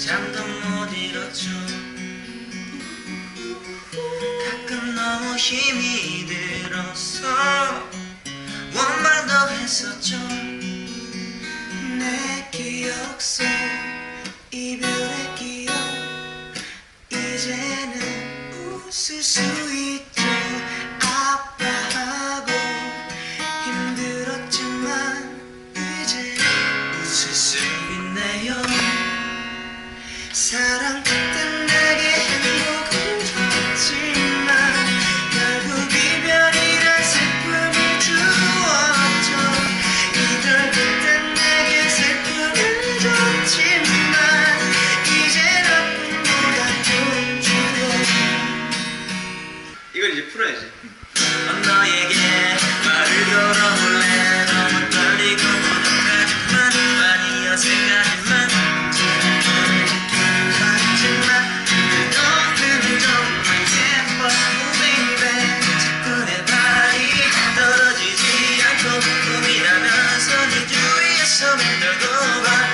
잠도 못 잃었죠. 가끔 너무 힘이 들어서 원망도 했었죠. 내 기억 속 이별의 기억 이제는 웃을 수 있죠. 사랑 같은 내게 행복을 줬지만 결국 이별이란 슬픔을 주었죠. 이별 같은 내게 슬픔을 줬지만 이제 나쁨보다 좀 주고 이걸 이제 풀어야지. 넌 너에게 말을 걸 under the light.